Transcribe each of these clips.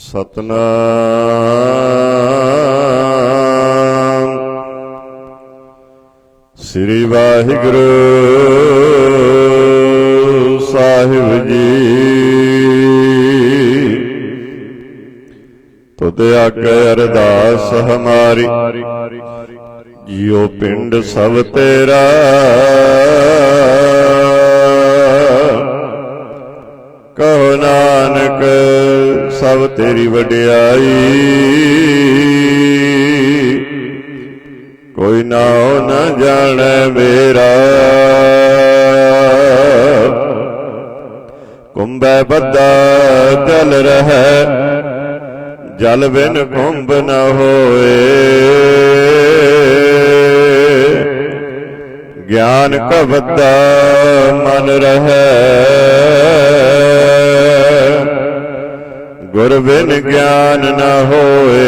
ਸਤਨਾਮ। ਸ੍ਰੀ ਵਾਹਿਗੁਰੂ ਸਾਹਿਬ ਜੀ। ਤੁਧ ਆਗੇ ਅਰਦਾਸ ਹਮਾਰੀ। ਜਿਉ ਪਿੰਡ ਸਭ ਤੇਰਾ। ਕਹੋ ਨਾਨਕ ਸਭ ਤੇਰੀ ਵਡਿਆਈ। ਕੋਈ ਨਾਉ ਨਾ ਜਾਣੈ ਮੇਰਾ। ਕੁੰਭੈ ਬੱਦਾ ਜਲ ਰਹੈ, ਜਲ ਬਿਨ ਕੁੰਭ ਨ ਹੋਏ। ਗਿਆਨ ਕਬਦਾ ਮਨ ਰਹੈ। ਗੁਰ ਬਿਨ ਗਿਆਨ ਨਾ ਹੋਏ।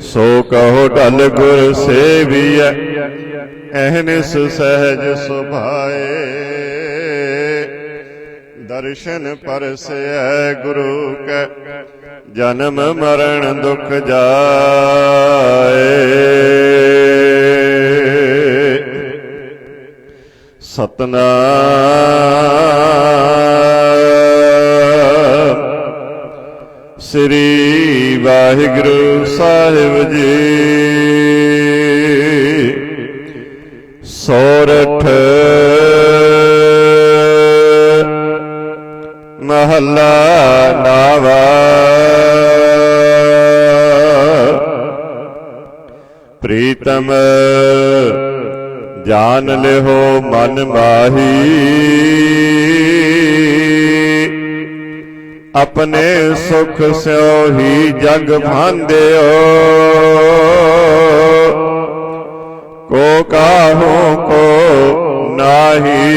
ਸੋ ਕਹੋ ਢਲ ਗੁਰ ਸੇਵੀਐ ਐਹਨਿਸ ਸਹਿਜ ਸੁਭਾਏ। ਦਰਸ਼ਨ ਪਰਸੈ ਗੁਰੂ ਕੈ, ਜਨਮ ਮਰਨ ਦੁਖ ਜਾਏ। ਸਤਨਾਮ ਸ੍ਰੀ ਵਾਹਿਗੁਰੂ ਸਾਹਿਬ ਜੀ। ਸੋਰਠ ਮਹੱਲਾ ਨਾਵਾ। ਪ੍ਰੀਤਮ ਜਾਨ ਲਿਓ ਮਨ ਮਾਹੀ। ਆਪਣੇ ਸੁਖ ਸਿਓ ਹੀ ਜਗ ਭਾਂਦਿਓ ਕੋ ਕਾਹੂ ਕੋ ਨਾਹੀ।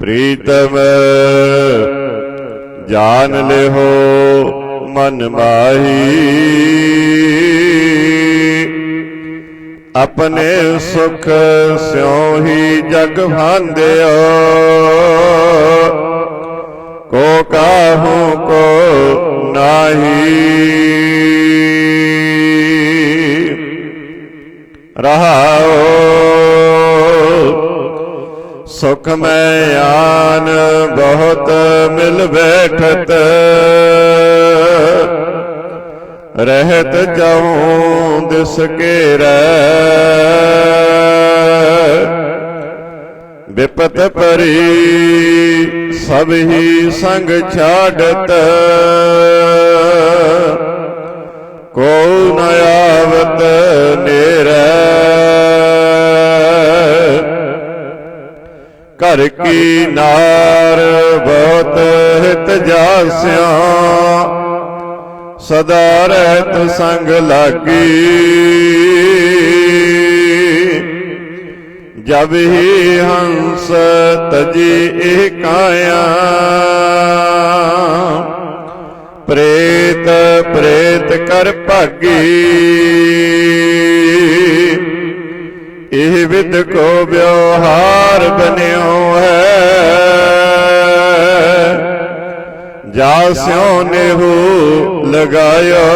ਪ੍ਰੀਤਮ ਜਾਣ ਲਿਓ ਮਨ ਮਾਹੀ। ਆਪਣੇ ਸੁਖ ਸਿਉ ਹੀ ਜਗ ਭਾਂਦਿਓ ਕੋ ਕਾਹੂ ਕੋ ਨਾਹੀ। ਰਹਾਓ। ਸੁਖ ਮੈਂ ਆਨ ਬਹੁਤ ਮਿਲ ਬੈਠਤ। ਰਹਿਤ ਜਾਉ ਦਿਸ ਘੇਰੈ ਵਿਪਤ ਪਰੀ ਸਭ ਹੀ ਸੰਗ ਛਾੜਤ। ਕੋ ਨ ਆਵਤ ਨੇਰੈ। ਘਰ ਕੀ ਨਾਰ ਬਹੁਤ ਹਿਤ ਜਾਸਿਆ। ਸਦਾ ਰਹਿਤ ਸੰਗ ਲਾਗੀ। ਜਬ ਹੀ ਹੰਸ ਤਜੀ ਇਹ ਕਾਇਆ। ਪ੍ਰੇਤ ਪ੍ਰੇਤ ਕਰ ਭਾਗੀ। ਇਹ ਵਿਦ ਕੋ ਵਿਵਹਾਰ ਬਨਿਓ ਹੈ। ਜਾ ਸਿਉ ਨੇਹੂ ਲਗਾਇਓ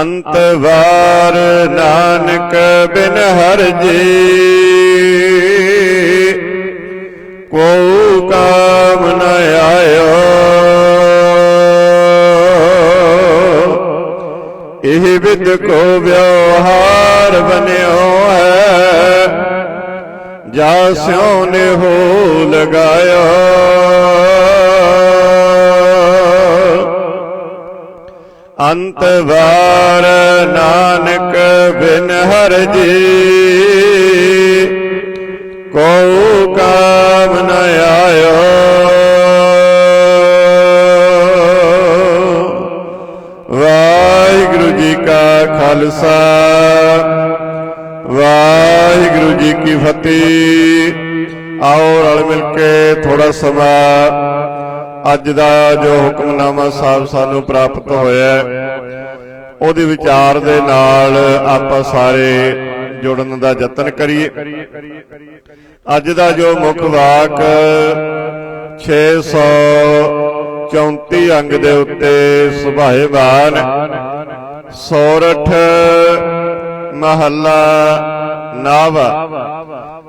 ਅੰਤ ਵਾਰ ਨਾਨਕ ਬਿਨ ਹਰ ਜੀ। ਕੋ ਕਾਮ ਨ ਆਇਓ ਇਹ ਵਿਦ ਕੋ ਵਿਵਹਾਰ ਬਨਿਓ ਜਾ ਸਿਉ ਨੇ ਹੋ ਲਗਾਇਓ ਅੰਤ ਵਾਰ ਨਾਨਕ ਬਿਨ ਹਰ ਜੀ। ਕੋ ਕਾਮ ਨ ਆਇਓ। ਵਾਹਿਗੁਰੂ ਜੀ ਕਾ ਖਾਲਸਾ। ਵਾਹਿਗੁਰੂ ਜੀ ਕੀ ਫਤਿਹ। ਆਓ ਰਲ ਮਿਲ ਕੇ ਥੋੜਾ ਸਮਾਂ ਅੱਜ ਦਾ ਜੋ ਹੁਕਮਨਾਮਾ ਸਾਹਿਬ ਸਾਨੂੰ ਪ੍ਰਾਪਤ ਹੋਇਆ ਉਹਦੇ ਵਿਚਾਰ ਦੇ ਨਾਲ ਆਪਾਂ ਸਾਰੇ ਜੁੜਨ ਦਾ ਯਤਨ ਕਰੀਏ। ਅੱਜ ਦਾ ਜੋ ਮੁੱਖ ਵਾਕ 634 ਅੰਗ ਦੇ ਉੱਤੇ ਸੁਭਾਏਵਾਨ, ਸੋਰਠ ਮਹੱਲਾ ਨਾਵਾ।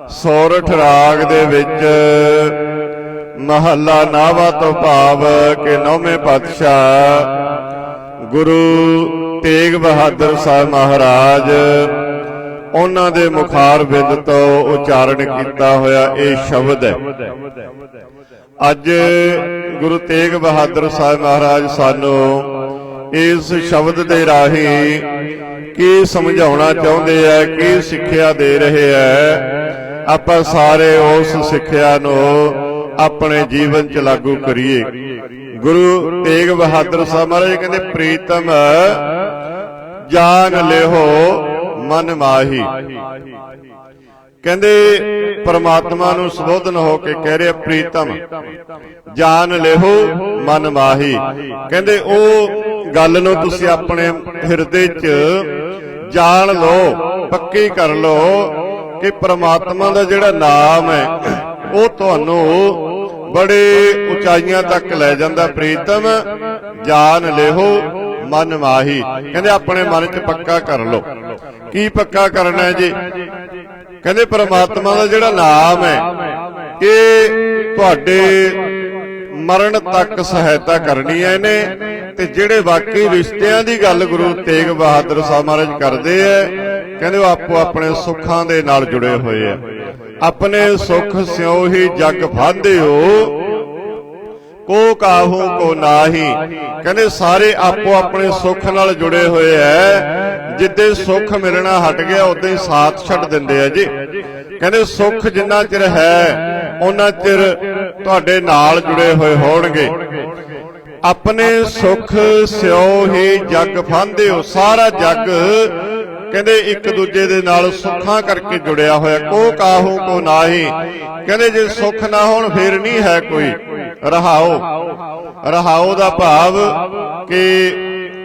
ਸੋਰਠ ਰਾਗ ਦੇ ਵਿੱਚ ਮਹੱਲਾ ਨਾਵਾ ਤੋਂ ਭਾਵ ਕਿ ਨੌਵੇਂ ਪਾਤਸ਼ਾਹ ਗੁਰੂ ਤੇਗ ਬਹਾਦਰ ਸਾਹਿਬ ਮਹਾਰਾਜ ਉਹਨਾਂ ਦੇ ਮੁਖਾਰ ਬਿੰਦ ਤੋਂ ਉਚਾਰਨ ਕੀਤਾ ਹੋਇਆ ਇਹ ਸ਼ਬਦ ਹੈ। ਅੱਜ ਗੁਰੂ ਤੇਗ ਬਹਾਦਰ ਸਾਹਿਬ ਮਹਾਰਾਜ ਸਾਨੂੰ ਇਸ ਸ਼ਬਦ ਦੇ ਰਾਹੀਂ ਕੀ ਸਮਝਾਉਣਾ ਚਾਹੁੰਦੇ ਆ, ਕੀ ਸਿੱਖਿਆ ਦੇ ਰਹੇ ਆ? ਆਪਾਂ ਸਾਰੇ ਉਸ ਸਿੱਖਿਆ ਨੂੰ ਆਪਣੇ ਜੀਵਨ 'ਚ ਲਾਗੂ ਕਰੀਏ। ਗੁਰੂ ਤੇਗ ਬਹਾਦਰ ਸਾਹਿਬ ਮਹਾਰਾਜ ਕਹਿੰਦੇ, ਪ੍ਰੀਤਮ, ਜਾਨ ਲਿਹੋ ਮਨ ਮਾਹੀ। ਕਹਿੰਦੇ, ਪਰਮਾਤਮਾ ਨੂੰ ਸੰਬੋਧਨ ਹੋ ਕੇ ਕਹਿ ਰਿਹਾ, ਪ੍ਰੀਤਮ, ਜਾਨ ਲਿਹੋ ਮਨ ਮਾਹੀ। ਕਹਿੰਦੇ, ਉਹ ਗੱਲ ਨੂੰ ਤੁਸੀਂ ਆਪਣੇ ਹਿਰਦੇ 'ਚ ਜਾਣ ਲਓ, ਪੱਕੀ ਕਰ ਲਓ ਕਿ ਪਰਮਾਤਮਾ ਦਾ ਜਿਹੜਾ ਨਾਮ ਹੈ, ਉਹ ਤੁਹਾਨੂੰ ਬੜੇ ਉਚਾਈਆਂ ਤੱਕ ਲੈ ਜਾਂਦਾ। ਪ੍ਰੀਤਮ, ਜਾਨ ਲਿਹੋ, ਮਨ ਮਾਹੀ। ਕਹਿੰਦੇ ਆਪਣੇ ਮਨ 'ਚ ਪੱਕਾ ਕਰ ਲਓ। ਕੀ ਪੱਕਾ ਕਰਨਾ ਹੈ ਜੀ? ਕਹਿੰਦੇ ਪਰਮਾਤਮਾ ਦਾ ਜਿਹੜਾ ਨਾਮ ਹੈ, ਇਹ ਤੁਹਾਡੇ ਮਰਨ ਤੱਕ ਸਹਾਇਤਾ ਕਰਨੀ ਹੈ ਇਹਨੇ। ਤੇ ਜਿਹੜੇ ਬਾਕੀ ਰਿਸ਼ਤਿਆਂ ਦੀ ਗੱਲ ਗੁਰੂ ਤੇਗ ਬਹਾਦਰ ਸਾਹਿਬ ਮਹਾਰਾਜ ਕਰਦੇ ਐ ਕਹਿੰਦੇ ਉਹ ਆਪੋ ਆਪਣੇ ਸੁੱਖਾਂ ਦੇ ਨਾਲ ਜੁੜੇ ਹੋਏ ਐ ਆਪਣੇ ਸੁੱਖ ਸਿਉ ਹੀ ਜਗ ਫਾਂਦੇ ਕੋ ਕਾਹੂ ਕੋ ਨਾਹੀ। ਕਹਿੰਦੇ ਸਾਰੇ ਆਪੋ ਆਪਣੇ ਸੁੱਖ ਨਾਲ ਜੁੜੇ ਹੋਏ ਐ ਜਿੱਦੇ ਸੁੱਖ ਮਿਲਣਾ ਹਟ ਗਿਆ ਉਦੋਂ ਹੀ ਸਾਥ ਛੱਡ ਦਿੰਦੇ ਆ ਜੀ। ਕਹਿੰਦੇ ਸੁੱਖ ਜਿੰਨਾ ਚਿਰ ਹੈ ਉਹਨਾਂ ਚਿਰ ਤੁਹਾਡੇ ਨਾਲ ਜੁੜੇ ਹੋਏ ਹੋਣਗੇ। ਆਪਣੇ ਸੁੱਖ ਸਿਉ ਹੀ ਜਗ ਫਾਂਦੇ ਹੋ ਸਾਰਾ ਜਗ ਕਹਿੰਦੇ ਇੱਕ ਦੂਜੇ ਦੇ ਨਾਲ ਸੁੱਖਾਂ ਕਰਕੇ ਜੁੜਿਆ ਹੋਇਆ, ਕੋ ਕਾਹੂ ਕੋ ਨਾਹੀ। ਕਹਿੰਦੇ ਜੇ ਸੁੱਖ ਨਾ ਹੋਣ, ਫੇਰ ਨਹੀਂ ਹੈ ਕੋਈ। ਰਹਾਓ। ਰਹਾਓ ਦਾ ਭਾਵ ਕਿ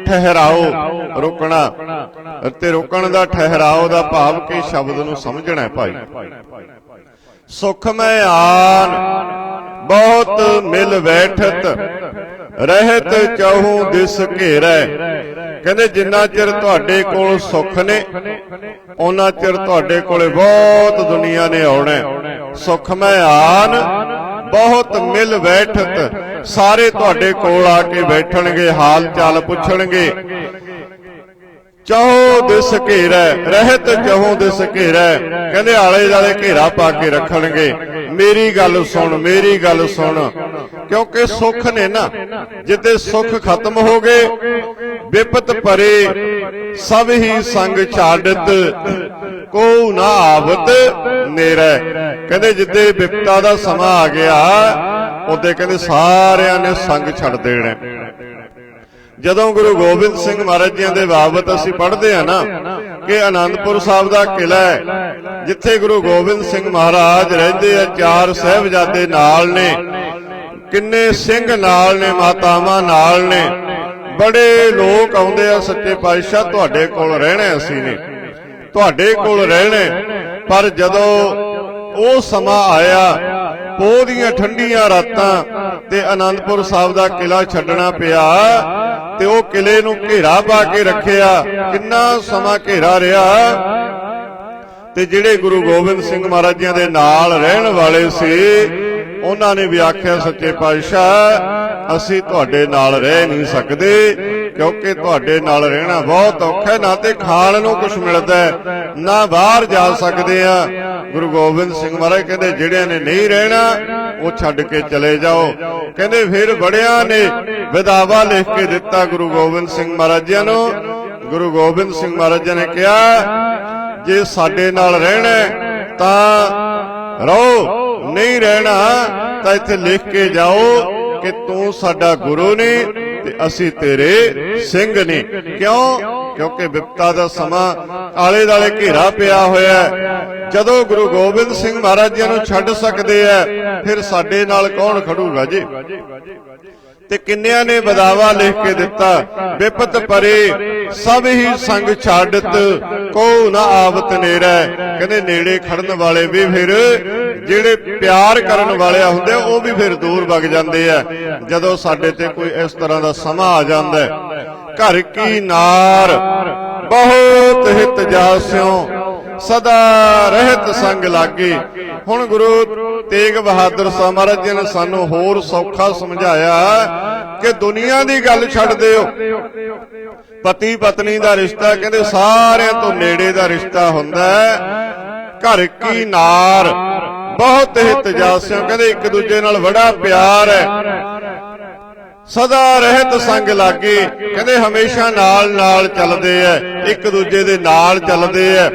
ਠਹਿਰਾਓ, ਰੁਕਣਾ। ਤੇ ਰੁਕਣ ਦਾ ਠਹਿਰਾਓ ਦਾ ਭਾਵ ਕਿ ਸ਼ਬਦ ਨੂੰ ਸਮਝਣਾ ਹੈ ਭਾਈ। ਸੁਖ ਮੈਂ ਆਨ ਬਹੁਤ ਮਿਲ ਬੈਠਤ, ਰਹਿਤ ਚਾਹੂ ਦਿਸ ਘੇਰੈ ਕਹਿੰਦੇ ਜਿੰਨਾ ਚਿਰ ਤੁਹਾਡੇ ਕੋਲ ਸੁੱਖ ਨੇ, ਉਹਨਾਂ ਚਿਰ ਤੁਹਾਡੇ ਕੋਲੇ ਬਹੁਤ ਦੁਨੀਆ ਨੇ ਆਉਣਾ ਹੈ। ਮੈਂ ਆਨ ਬਹੁਤ ਮਿਲ ਬੈਠਤ, ਸਾਰੇ ਤੁਹਾਡੇ ਕੋਲ ਆ ਕੇ ਬੈਠਣਗੇ, ਹਾਲ ਚਾਲ ਪੁੱਛਣਗੇ ਚਾਹੋ ਦਿਸ ਘੇਰੈ, ਰਹਿਤ ਚਾਹੋ ਦਿਸ ਘੇਰੈ। ਕਹਿੰਦੇ ਆਲੇ ਜਾਲੇ ਘੇਰਾ ਪਾ ਕੇ ਰੱਖਣਗੇ। ਮੇਰੀ ਗੱਲ ਸੁਣ, ਮੇਰੀ ਗੱਲ ਸੁਣ। ਕਿਉਂਕਿ ਸੁੱਖ ਨੇ ਨਾ ਜਿੱਦੇ ਸੁੱਖ ਖਤਮ ਹੋ ਗਏ, ਵਿਪਤ ਪਰੇ ਸਭ ਹੀ ਸੰਗ ਛਾੜਤ ਕੋ ਨਾ ਆਵਤ ਨੇਰੇ। ਕਹਿੰਦੇ ਜਿੱਦੇ ਵਿਪਤਾ ਦਾ ਸਮਾਂ ਆ ਗਿਆ, ਉਹਦੇ ਕਹਿੰਦੇ ਸਾਰਿਆਂ ਨੇ ਸੰਗ ਛੱਡ ਦੇਣਾ। ਜਦੋਂ ਗੁਰੂ ਗੋਬਿੰਦ ਸਿੰਘ ਮਹਾਰਾਜ ਜੀ ਦੇ ਬਾਬਤ ਅਸੀਂ ਪੜ੍ਹਦੇ ਆ ਨਾ, ਕਿ ਆਨੰਦਪੁਰ ਸਾਹਿਬ ਦਾ ਕਿਲਾ ਹੈ, ਜਿੱਥੇ ਗੁਰੂ ਗੋਬਿੰਦ ਸਿੰਘ ਮਹਾਰਾਜ ਰਹਿੰਦੇ ਆ, ਚਾਰ ਸਹਿਬਜ਼ਾਦੇ ਨਾਲ ਨੇ, ਕਿੰਨੇ ਸਿੰਘ ਨਾਲ ਨੇ, ਮਾਤਾਵਾਂ ਨਾਲ ਨੇ, ਬੜੇ ਲੋਕ ਆਉਂਦੇ ਆ, ਸੱਚੇ ਪਾਤਸ਼ਾਹ ਤੁਹਾਡੇ ਕੋਲ ਰਹਿਣਾ ਅਸੀਂ ਨੇ, ਤੁਹਾਡੇ ਕੋਲ ਰਹਿਣਾ, ਪਰ ਜਦੋਂ ਉਹ ਸਮਾਂ ਆਇਆ ਪੋਹ ਦੀਆਂ ਠੰਡੀਆਂ ਰਾਤਾਂ ਤੇ ਆਨੰਦਪੁਰ ਸਾਹਿਬ ਦਾ ਕਿਲਾ ਛੱਡਣਾ ਪਿਆ ਤੇ ਉਹ ਕਿਲੇ ਨੂੰ ਘੇਰਾ ਪਾ ਕੇ ਰੱਖਿਆ। ਕਿੰਨਾ ਸਮਾਂ ਘੇਰਾ ਰਿਹਾ। ਤੇ ਜਿਹੜੇ ਗੁਰੂ ਗੋਬਿੰਦ ਸਿੰਘ ਮਹਾਰਾਜ ਜੀਆਂ ਦੇ ਨਾਲ ਰਹਿਣ ਵਾਲੇ ਸੀ ਉਹਨਾਂ ਨੇ ਵੀ ਆਖਿਆ ਸੱਚੇ ਪਾਤਸ਼ਾਹ ਅਸੀਂ ਤੁਹਾਡੇ ਨਾਲ ਰਹਿ ਨਹੀਂ ਸਕਦੇ ਕਿਉਂਕਿ ਤੁਹਾਡੇ ਨਾਲ ਰਹਿਣਾ ਬਹੁਤ ਔਖਾ ਹੈ। ਨਾ ਤੇ ਖਾਣ ਨੂੰ ਕੁਝ ਮਿਲਦਾ ਹੈ, ਨਾ ਬਾਹਰ ਜਾ ਸਕਦੇ ਆ। ਗੁਰੂ ਗੋਬਿੰਦ ਸਿੰਘ ਮਹਾਰਾਜ ਕਹਿੰਦੇ ਜਿਹੜਿਆਂ ਨੇ ਨਹੀਂ ਰਹਿਣਾ ਉਹ ਛੱਡ ਕੇ ਚਲੇ ਜਾਓ। ਕਹਿੰਦੇ ਫਿਰ ਬੜਿਆਂ ਨੇ ਵਿਦਾਵਾ ਲਿਖ ਕੇ ਦਿੱਤਾ ਗੁਰੂ ਗੋਬਿੰਦ ਸਿੰਘ ਮਹਾਰਾਜ ਜੀ ਨੂੰ। ਗੁਰੂ ਗੋਬਿੰਦ ਸਿੰਘ ਮਹਾਰਾਜ ਜੀ ਨੇ ਕਿਹਾ ਜੇ ਸਾਡੇ ਨਾਲ ਰਹਿਣਾ ਤਾਂ ਰਹੋ। ਨਹੀਂ ਰਹਿਣਾ, ਤਾਂ ਇੱਥੇ ਲਿਖ ਕੇ ਜਾਓ ਕਿ ਤੂੰ ਸਾਡਾ ਗੁਰੂ ਨੇ ਤੇ ਅਸੀਂ ਤੇਰੇ ਸਿੰਘ ਨੇ ਕਿਉਂ? ਕਿਉਂਕਿ ਵਿਪਤਾ ਦਾ ਸਮਾਂ ਆਲੇ ਦਾਲੇ ਘੇਰਾ ਪਿਆ ਹੋਇਆ ਹੈ। ਜਦੋਂ ਗੁਰੂ ਗੋਬਿੰਦ ਸਿੰਘ ਮਹਾਰਾਜ ਜੀ ਨੂੰ ਛੱਡ ਸਕਦੇ ਆ ਫਿਰ ਸਾਡੇ ਨਾਲ ਕੌਣ ਖੜੂਗਾ ਜੀ? ਤੇ ਕਿੰਨਿਆਂ ਨੇ ਬਦਾਵਾ ਲਿਖ ਕੇ ਦਿੱਤਾ? ਵਿਪਤ ਪਰੇ ਸਭ ਹੀ ਸੰਗ ਛੱਡਤ ਕੋ ਨਾ ਆਵਤ ਨੇੜਾ। ਕਹਿੰਦੇ ਨੇੜੇ ਖੜਨ ਵਾਲੇ ਵੀ ਫਿਰ ਜਿਹੜੇ ਪਿਆਰ ਕਰਨ ਵਾਲੇ ਹੁੰਦੇ ਆ, ਉਹ ਵੀ ਫਿਰ ਦੂਰ ਵਗ ਜਾਂਦੇ ਆ। ਜਦੋਂ ਸਾਡੇ ਤੇ ਕੋਈ ਇਸ ਤਰ੍ਹਾਂ ਦਾ ਸਮਾਂ ਆ ਜਾਂਦਾ ਘਰ ਕੀ ਨਾਰ ਬਹੁਤ ਹਿਤ ਜਾਸਿਓ। ਸਦਾ ਰਹਿਤ ਸੰਗ ਲਾਗੇ। ਹੁਣ ਗੁਰੂ ਤੇਗ ਬਹਾਦਰ ਸਾਹਿਬ ਮਹਾਰਾਜ ਜੀ ਨੇ ਸਾਨੂੰ ਹੋਰ ਸੌਖਾ ਸਮਝਾਇਆ ਕਿ ਦੁਨੀਆ ਦੀ ਗੱਲ ਛੱਡ ਦਿਓ। ਪਤੀ ਪਤਨੀ ਦਾ ਰਿਸ਼ਤਾ ਕਹਿੰਦੇ ਸਾਰਿਆਂ ਤੋਂ ਨੇੜੇ ਦਾ ਰਿਸ਼ਤਾ ਹੁੰਦਾ ਘਰ ਕੀ ਨਾਰ, ਬਹੁਤ ਹਿਤ ਜਾਸਿਓ ਕਹਿੰਦੇ ਇੱਕ ਦੂਜੇ ਨਾਲ ਬੜਾ ਪਿਆਰ ਹੈ। ਸਦਾ ਰਹਿਤ ਸੰਗ ਲਾਗੇ, ਕਹਿੰਦੇ ਹਮੇਸ਼ਾ ਨਾਲ ਨਾਲ ਚੱਲਦੇ ਐ ਇੱਕ ਦੂਜੇ ਦੇ ਨਾਲ ਚੱਲਦੇ ਐ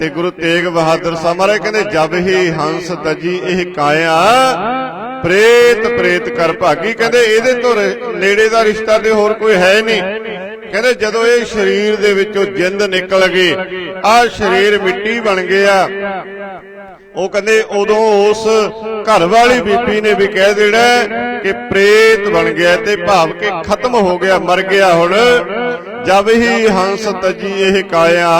ਤੇ ਗੁਰੂ ਤੇਗ ਬਹਾਦਰ ਸਾਹਿਬ ਮਹਾਰਾਜ ਕਹਿੰਦੇ, ਜਬ ਹੀ ਹੰਸ ਤਜੀ ਇਹ ਕਾਇਆ, ਪ੍ਰੇਤ ਪ੍ਰੇਤ ਕਰ ਭਾਗੀ। ਕਹਿੰਦੇ, ਇਹਦੇ ਤੋਂ ਨੇੜੇ ਦਾ ਰਿਸ਼ਤਾ ਤੇ ਹੋਰ ਕੋਈ ਹੈ ਨਹੀਂ। ਕਹਿੰਦੇ, ਜਦੋਂ ਇਹ ਸਰੀਰ ਦੇ ਵਿੱਚੋਂ ਜਿੰਦ ਨਿਕਲ ਗਈ, ਆਹ ਸਰੀਰ ਮਿੱਟੀ ਬਣ ਗਿਆ। ਉਹ ਕਹਿੰਦੇ, ਉਦੋਂ ਉਸ ਘਰ ਵਾਲੀ ਬੀਬੀ ਨੇ ਵੀ ਕਹਿ ਦੇਣਾ ਕਿ ਪ੍ਰੇਤ ਬਣ ਗਿਆ ਤੇ ਭਾਵ ਕਿ ਖਤਮ ਹੋ ਗਿਆ, ਮਰ ਗਿਆ ਹੁਣ। ਜਬ ਹੀ ਹੰਸ ਤਜੀ ਇਹ ਕਾਇਆ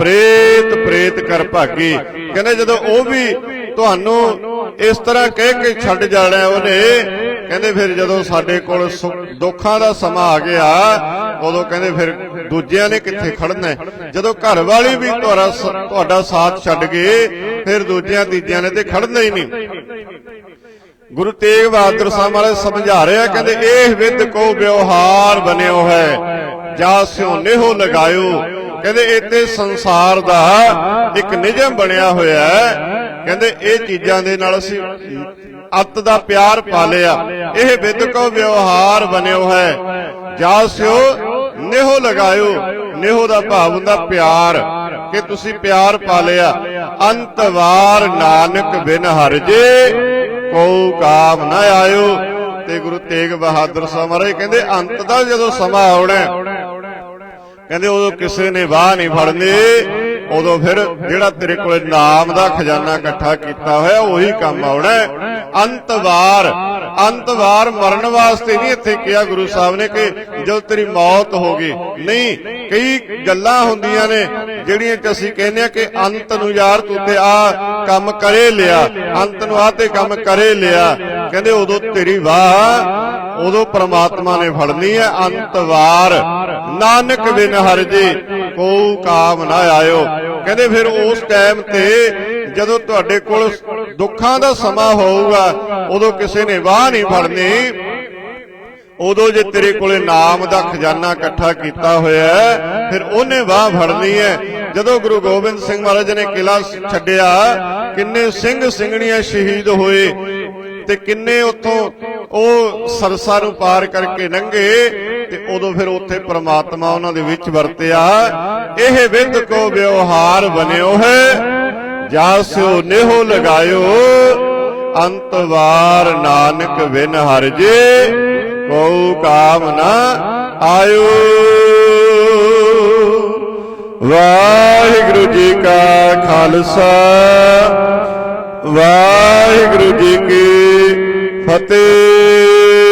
ਪ੍ਰੇਤ ਪ੍ਰੇਤ ਕਰ ਭਾਗੀ। ਕਹਿੰਦੇ ਜਦੋਂ ਉਹ ਵੀ ਤੁਹਾਨੂੰ ਇਸ ਤਰ੍ਹਾਂ ਕਹਿ ਕੇ ਛੱਡ ਜਾਣਾ ਉਹਨੇ, ਕਹਿੰਦੇ ਫਿਰ ਜਦੋਂ ਸਾਡੇ ਕੋਲ ਦੁੱਖਾਂ ਦਾ ਸਮਾਂ ਆ ਗਿਆ, ਉਦੋਂ ਕਹਿੰਦੇ ਫਿਰ ਦੂਜਿਆਂ ਨੇ ਕਿੱਥੇ ਖੜਨਾ ਜਦੋਂ ਘਰ ਵਾਲੀ ਵੀ ਤੁਹਾਡਾ ਤੁਹਾਡਾ ਸਾਥ ਛੱਡ ਗਏ ਫਿਰ ਦੂਜਿਆਂ, ਤੀਜਿਆਂ ਨੇ ਤੇ ਖੜਨਾ ਹੀ ਨਹੀਂ। ਗੁਰੂ ਤੇਗ ਬਹਾਦਰ ਸਾਹਿਬ ਮਹਾਰਾਜ ਸਮਝਾ ਰਿਹਾ, ਕਹਿੰਦੇ ਇਹ ਵਿਦ ਕੋ ਵਿਵਹਾਰ ਬਣਿਓ ਹੈ, ਜਾ ਸਿਓ ਨਿਹੋ ਲਗਾਇਓ ਕਹਿੰਦੇ ਇੱਥੇ ਸੰਸਾਰ ਦਾ ਇੱਕ ਨਿਯਮ ਬਣਿਆ ਹੋਇਆ ਹੈ। ਕਹਿੰਦੇ ਇਹ ਚੀਜ਼ਾਂ ਦੇ ਨਾਲ ਅਸੀਂ ਅੱਤ ਦਾ ਪਿਆਰ ਪਾ ਲਿਆ ਇਹ ਵਿਦਕੋ ਵਿਵਹਾਰ ਬਣਿਓ ਹੈ। ਜਾ ਨਿਹੋ ਲਗਾਇਓ। ਨਿਹੋ ਦਾ ਭਾਵ ਹੁੰਦਾ ਪਿਆਰ। ਕਿ ਤੁਸੀਂ ਪਿਆਰ ਪਾ ਲਿਆ ਅੰਤਵਾਰ ਨਾਨਕ ਬਿਨ ਹਰ ਜੇ ਕੋ ਕਾਮ ਨਾ ਆਇਓ। ਤੇ ਗੁਰੂ ਤੇਗ ਬਹਾਦਰ ਸਾਹਿਬ ਮਹਾਰਾਜ ਕਹਿੰਦੇ, ਅੰਤ ਦਾ ਜਦੋਂ ਸਮਾਂ ਆਉਣਾ ਕਹਿੰਦੇ ਉਦੋਂ ਕਿਸੇ ਨੇ ਵਾਹ ਨਹੀਂ ਫੜਨੀ। ਉਦੋਂ ਫਿਰ ਜਿਹੜਾ ਤੇਰੇ ਕੋਲ ਨਾਮ ਦਾ ਖਜ਼ਾਨਾ ਇਕੱਠਾ ਕੀਤਾ ਹੋਇਆ, ਉਹੀ ਕੰਮ ਆਉਣਾ ਹੈ। ਅੰਤਵਾਰ ਅੰਤਵਾਰ ਮਰਨ ਵਾਸਤੇ ਨਹੀਂ ਇੱਥੇ ਕਿਹਾ ਗੁਰੂ ਸਾਹਿਬ ਨੇ ਕਿ ਜਦੋਂ ਤੇਰੀ ਮੌਤ ਹੋ ਗਈ। ਨਹੀਂ, ਕਈ ਗੱਲਾਂ ਹੁੰਦੀਆਂ ਨੇ ਜਿਹੜੀਆਂ ਕਿ ਅਸੀਂ ਕਹਿੰਦੇ ਆ ਕਿ ਅੰਤ ਨੂੰ ਯਾਰ ਤੂੰ ਤੇ ਆ ਕੰਮ ਕਰੇ ਲਿਆ। ਅੰਤ ਨੂੰ ਆ ਤੇ ਕੰਮ ਕਰੇ ਲਿਆ। ਕਹਿੰਦੇ ਉਦੋਂ ਤੇਰੀ ਵਾਹ, ਉਦੋਂ ਪ੍ਰਮਾਤਮਾ ਨੇ ਫੜਨੀ ਹੈ, ਅੰਤਵਾਰ। ਨਾਨਕ ਬਿਨ ਹਰ ਜੀ ਕਾਮ ਨਾ ਆਇਓ। ਕਹਿੰਦੇ ਫਿਰ ਉਸ ਟਾਈਮ ਤੇ ਜਦੋਂ ਤੁਹਾਡੇ ਕੋਲ ਦੁੱਖਾਂ ਦਾ ਸਮਾਂ ਹੋਊਗਾ, ਉਦੋਂ ਕਿਸੇ ਨੇ ਵਾਹ ਨਹੀਂ ਫੜਨੀ। ਉਦੋਂ ਜੇ ਤੇਰੇ ਕੋਲੇ ਨਾਮ ਦਾ ਖਜ਼ਾਨਾ ਇਕੱਠਾ ਕੀਤਾ ਹੋਇਆ ਫਿਰ ਉਹਨੇ ਵਾਹ ਫੜਨੀ ਹੈ। ਜਦੋਂ ਗੁਰੂ ਗੋਬਿੰਦ ਸਿੰਘ ਮਹਾਰਾਜ ਨੇ ਕਿਲਾ ਛੱਡਿਆ, ਕਿੰਨੇ ਸਿੰਘ ਸਿੰਘਣੀਆਂ ਸ਼ਹੀਦ ਹੋਏ। ਤੇ ਕਿੰਨੇ ਉੱਥੋਂ ਉਹ ਸਰਸਾ ਨੂੰ ਪਾਰ ਕਰਕੇ ਲੰਘੇ ਤੇ ਉਦੋਂ ਫਿਰ ਉੱਥੇ ਪ੍ਰਮਾਤਮਾ ਉਹਨਾਂ ਦੇ ਵਿੱਚ ਵਰਤਿਆ। ਇਹ ਵਿਦ ਕੋ ਵਿਵਹਾਰ ਬਣਿਓ ਹੈ ਜਾਸਿਓ ਨਿਹੋ ਲਗਾਇਓ ਅੰਤਵਾਰ ਨਾਨਕ ਬਿਨ ਹਰਜੇ ਕੋ ਕਾਮ ਨਾ ਆਇਓ। ਵਾਹਿਗੁਰੂ ਜੀ ਕਾ ਖਾਲਸਾ ਵਾਹਿਗੁਰੂ ਜੀ ਕੀ ਫਤਿਹ।